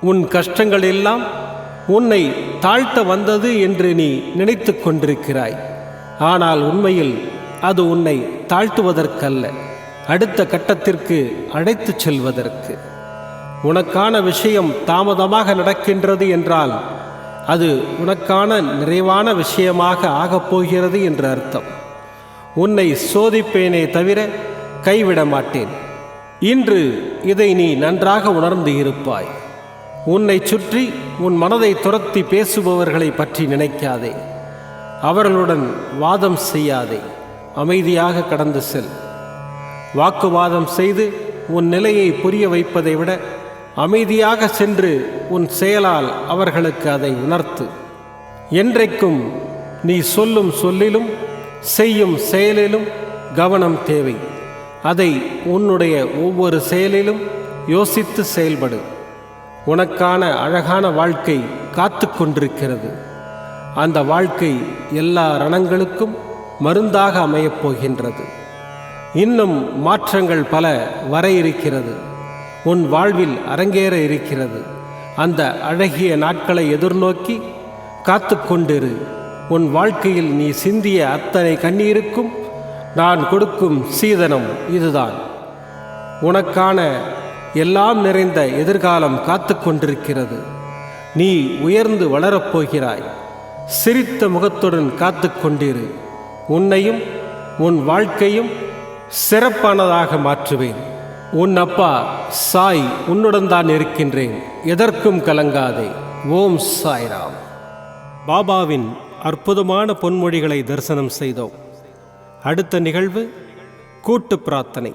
உன் கஷ்டங்கள் எல்லாம் உன்னை தாழ்த்த வந்தது என்று நீ நினைத்து கொண்டிருக்கிறாய். ஆனால் உண்மையில் அது உன்னை தாழ்த்துவதற்கல்ல. அடுத்த கட்டத்திற்கு அழைத்துச் செல்வதற்கு. உனக்கான விஷயம் தாமதமாக நடக்கின்றது என்றால் அது உனக்கான நிறைவான விஷயமாக ஆகப் போகிறது என்று அர்த்தம். உன்னை சோதிப்பேனே தவிர கைவிட மாட்டேன் இன்று இதை நீ நன்றாக உணர்ந்து இருப்பாய். உன்னை சுற்றி உன் மனதை துரத்தி பேசுபவர்களை பற்றி நினைக்காதே. அவர்களுடன் வாதம் செய்யாதே. அமைதியாக கடந்து செல். வாக்குவாதம் செய்து உன் நிலையை புரிய வைப்பதை விட அமைதியாக சென்று உன் செயலால் அவர்களுக்கு அதை உணர்த்து. என்றைக்கும் நீ சொல்லும் சொல்லிலும் செய்யும் செயலிலும் கவனம் தேவை. அதை உன்னுடைய ஒவ்வொரு செயலிலும் யோசித்து செயல்படு. உனக்கான அழகான வாழ்க்கை காத்து கொண்டிருக்கிறது. அந்த வாழ்க்கை எல்லா ரணங்களுக்கும் மருந்தாக அமையப் போகின்றது. இன்னும் மாற்றங்கள் பல வர இருக்கிறது. உன் வாழ்வில் அரங்கேற இருக்கிறது. அந்த அழகிய நாட்களை எதிர்நோக்கி காத்து கொண்டிரு. உன் வாழ்க்கையில் நீ சிந்திய அத்தனை கண்ணீருக்கும் நான் கொடுக்கும் சீதனம் இதுதான். உனக்கான எல்லாம் நிறைந்த எதிர்காலம் காத்து கொண்டிருக்கிறது நீ உயர்ந்து வளரப்போகிறாய். சிரித்த முகத்துடன் காத்து கொண்டிரு உன்னையும் உன் வாழ்க்கையும் சிறப்பானதாக மாற்றுவேன். உன் அப்பா சாய் உன்னுடன் தான் இருக்கின்றேன். எதற்கும் கலங்காதே. ஓம் சாய்ராம். பாபாவின் அற்புதமான பொன்மொழிகளை தரிசனம் செய்தோம். அடுத்த நிகழ்வு கூட்டு பிரார்த்தனை.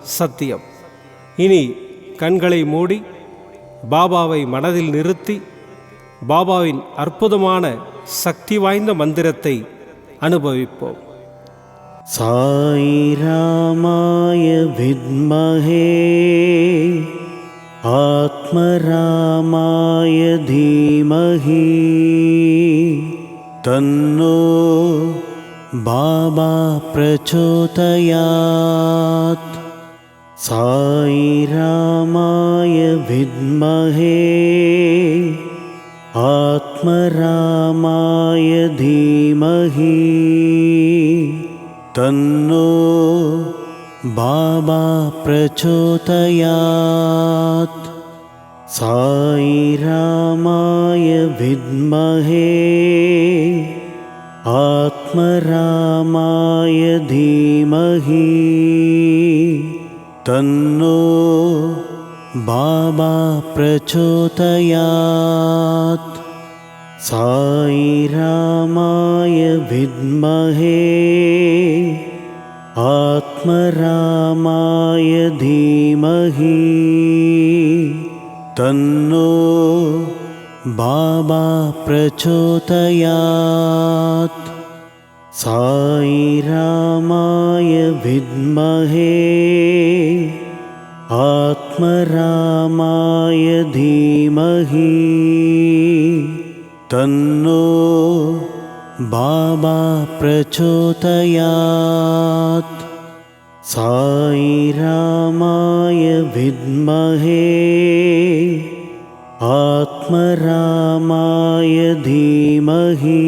சத்தியம். இனி கண்களை மூடி பாபாவை மனதில் நிறுத்தி பாபாவின் அற்புதமான சக்தி வாய்ந்த மந்திரத்தை அனுபவிப்போம். சாய் ராமாய வித்மகே ஆத்மராமாய தீமகி தன்னோ பாபா பிரச்சோதயாத் साई रामाय विद्महे आत्मरामाय धीमहि तन्नो बाबा प्रचोदयात्। साई रामाय विद्महे आत्मरामाय धीमहि तन्नो बाबा प्रचोदयात्। साई रामाय विद्महे आत्मरामाय धीमहि। तन्नो बाबा प्रचोदयात्। साई रामाय विद्महे आत्मरामाय धीमहि तन्नो बाबा प्रचोदयात्। साई रामाय विद्महे आत्मरामाय धीमहि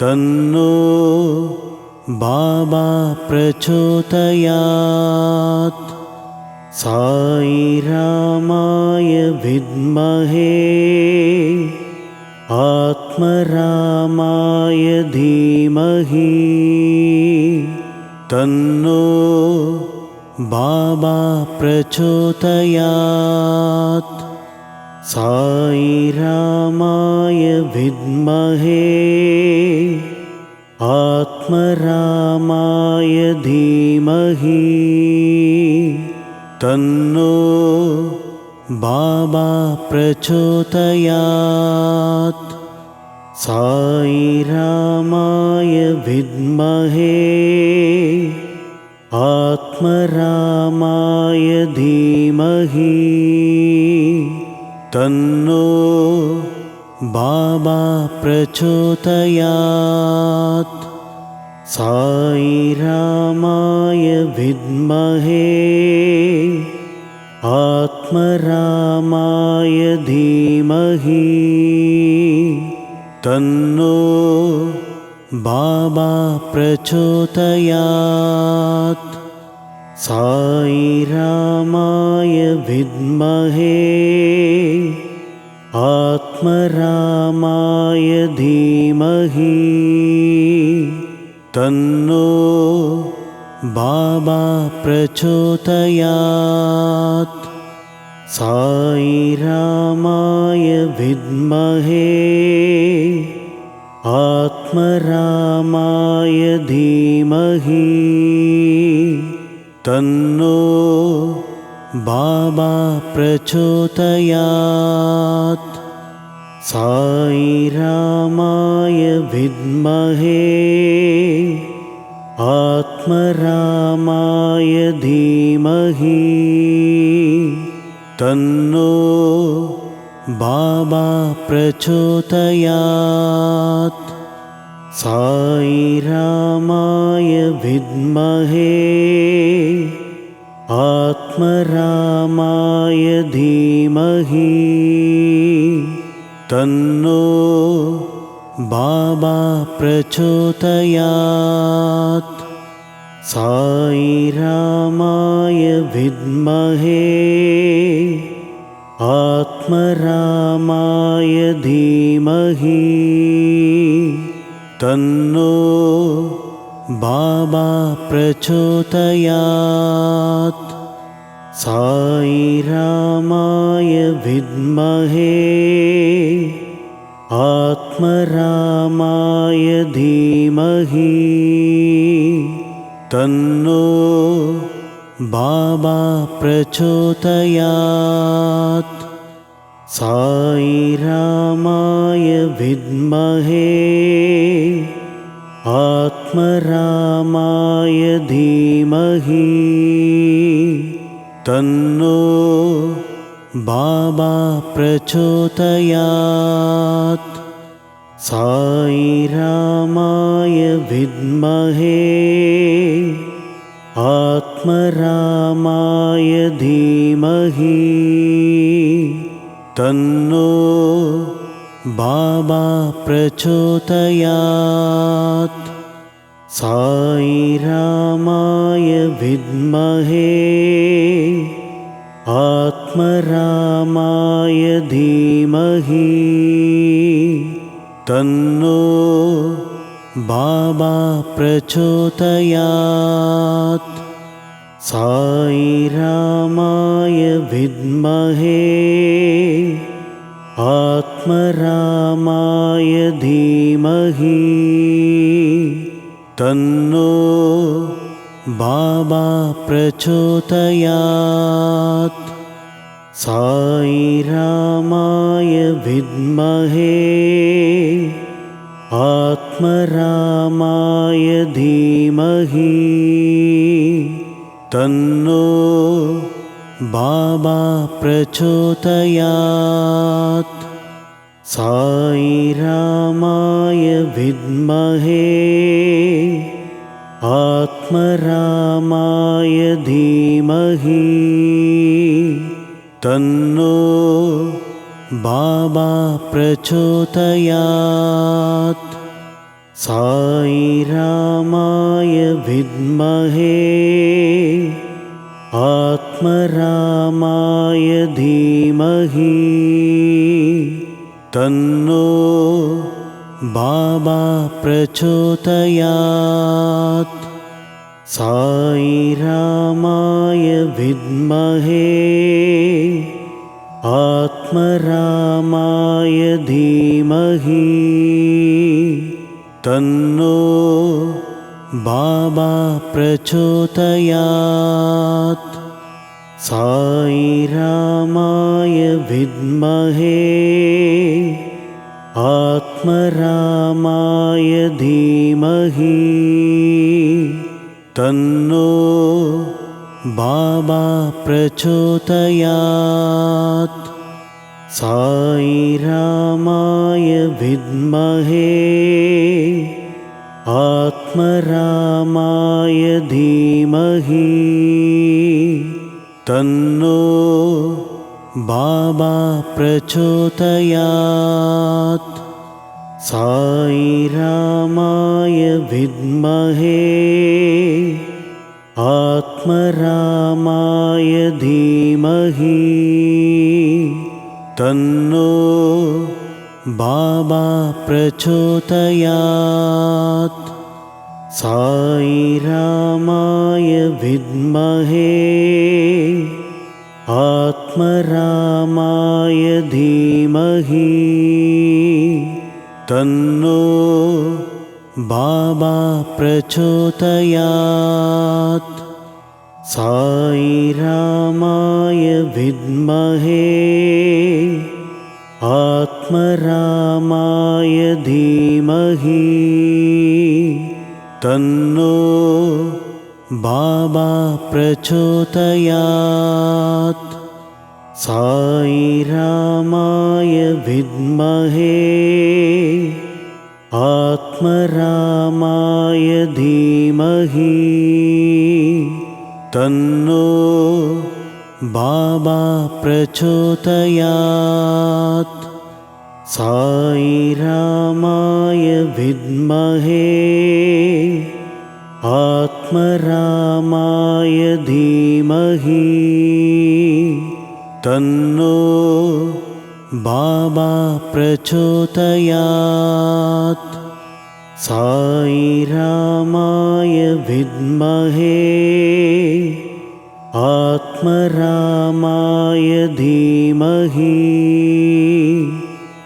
तन्नो बाबा प्रचोदयात् रामाय विद्महे आत्मरामाय धीमहि तन्नो बाबा प्रचोदयात्। साई रामाय विद्महे आत्मरामाय धीमहि तन्नो बाबा प्रचोदयात्। साई रामाय विद्महे आत्मरामाय धीमहि। तन्नो बाबा प्रचोदयात्। साई रामाय विद्महे आत्मरामाय धीमहि तन्नो बाबा प्रचोदयात्। साई रामाय विद्महे आत्मरामाय धीमहि तन्नो बाबा प्रचोदयात् साई रामाय विद्महे आत्मरामाय धीमहि तन्नो बाबा प्रचोदयात्। साई रामाय विद्महे आत्मरामाय तन्नो बाबा प्रचोदयात्। साई रामाय विद्महे। आत्मरामाय धीमहि। तन्नो बाबा प्रचोदयात्। साई रामाय विद्महे आत्मरामाय धीमहि तन्नो बाबा प्रचोदयात्। साई रामाय विद्महे आत्मरामाय धीमहि तन्नो बाबा प्रचोदयात्। साई रामाय विद्महे। आत्मरामाय धीमहि। तन्नो बाबा प्रचोदयात्। साई रामाय विद्महे आत्मरामाय धीमहि तन्नो बाबा प्रचोदयात्। साई रामाय विद्महे आत्मरामाय धीमहि तन्नो बाबा प्रचोदयात् रामाय विद्महे आत्मरामाय धीमहि तन्नो बाबा प्रचोदयात्। रामाय विद्महे आत्मरामाय धीमहि तन्नो बाबा प्रचोदयात्। साई रामाय विद्महे आत्मरामाय धीमहि। तन्नो बाबा प्रचोदयात्। साई रामाय विद्महे आत्मरामाय धीमहि तन्नो बाबा प्रचोदयात्। साई रामाय विद्महे आत्मरामाय धीमहि तन्नो बाबा प्रचोदयात् रामाय विद्महे आत्मरामाय धीमहि तन्नो बाबा प्रचोदयात्। साई रामाय विद्महे आत्मरामाय धीमहि तन्नो बाबा प्रचोदयात्। साई रामाय विद्महे आत्मरामाय धीमहि। तन्नो बाबा प्रचोदयात्। साई रामाय विद्महे आत्मरामाय धीमहि तन्नो बाबा प्रचोदयात्। साई रामाय विद्महे आत्मरामाय धीमहि तन्नो बाबा प्रचोदयात् साई रामाय विद्महे आत्मरामाय धीमहि तन्नो बाबा प्रचोदयात्। साई रामाय विद्महे तन्नो बाबा प्रचोदयात्। साईरामाय विद्महे आत्मरामाय धीमहि।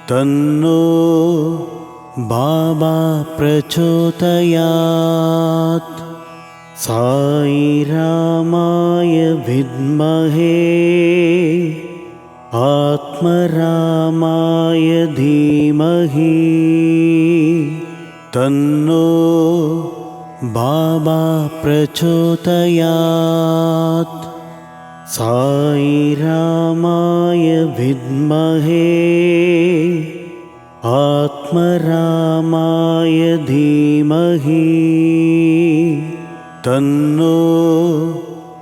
तन्नो बाबा प्रचोदयात्। साईरामाय विद्महे आत्मरामाय धीमहि तन्नो बाबा प्रचोदयात्। साईरामाय विद्महे आत्मरामाय धीमहि तन्नो